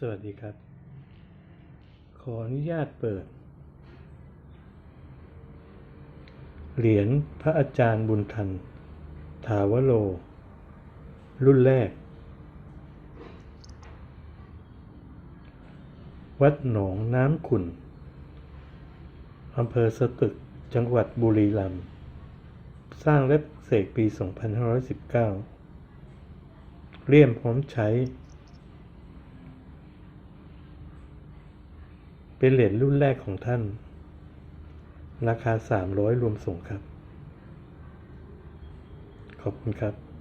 สวัสดีครับ ขออนุญาตเปิด เหรียญพระอาจารย์บุญทัน ถาวโรรุ่นแรก วัดหนองน้ำขุนอำเภอสตึกจังหวัดบุรีรัมย์สร้างและปลุกเสกปี 2519 เลี่ยมพร้อมใช้ เป็นเหรียญรุ่นแรกของท่าน ราคา 300 รวมส่งครับ ขอบคุณครับ